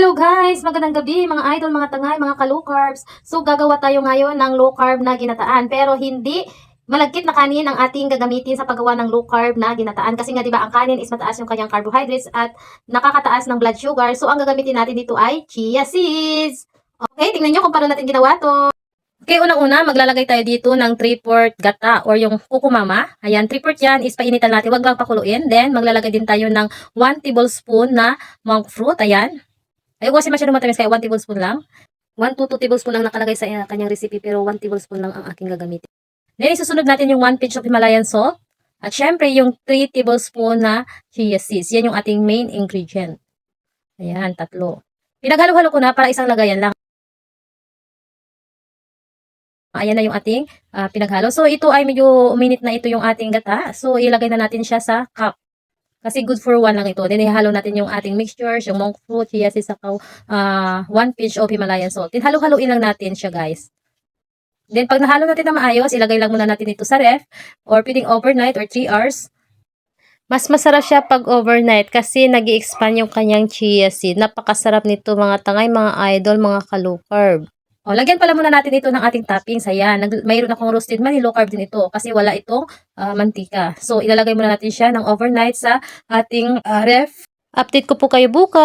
Hello guys! Magandang gabi mga idol, mga tangay, mga ka-low carbs. So gagawa tayo ngayon ng low carb na ginataan pero hindi malagkit na kanin ang ating gagamitin sa paggawa ng low carb na ginataan kasi nga 'di ba ang kanin is mataas yung kanyang carbohydrates at nakakataas ng blood sugar. So ang gagamitin natin dito ay chia seeds. Okay, tingnan nyo kung paano natin ginawa to. Okay, unang-una, maglalagay tayo dito ng 3-port gata or yung kukumama. Ayan, 3-port yan is painitan natin. Huwag lang pakuluin. Then, maglalagay din tayo ng 1 tablespoon na monk fruit. Ayan. Ayoko kasi masyadong matamis kaya 1 tablespoon lang. 1 to 2 tablespoon lang nakalagay sa uh, kanyang recipe pero 1 tablespoon lang ang aking gagamitin. Then, isusunod natin yung 1 pinch of Himalayan salt. At syempre, yung 3 tablespoon na chia seeds. Yan yung ating main ingredient. Ayan, tatlo. Pinaghalo-halo ko na para isang lagayan lang. Ayan na yung ating ah, pinaghalo. So, ito ay medyo uminit na ito yung ating gata. So, ilagay na natin siya sa cup. Kasi good for one lang ito. Then, ihalo natin yung ating mixtures, yung monk fruit, chia seeds, saka uh, one pinch of Himalayan salt. Then, halo-haloin lang natin siya, guys. Then, pag nahalo natin na maayos, ilagay lang muna natin ito sa ref or pwedeng overnight or 3 hours. Mas masarap siya pag overnight kasi nag expand yung kanyang chia seed. Napakasarap nito mga tangay, mga idol, mga carb. O, lagyan pala muna natin ito ng ating toppings. Ayan, nag, mayroon akong roasted man, low carb din ito kasi wala itong ah, mantika. So, ilalagay muna natin siya ng overnight sa ating ah, ref. Update ko po kayo bukas.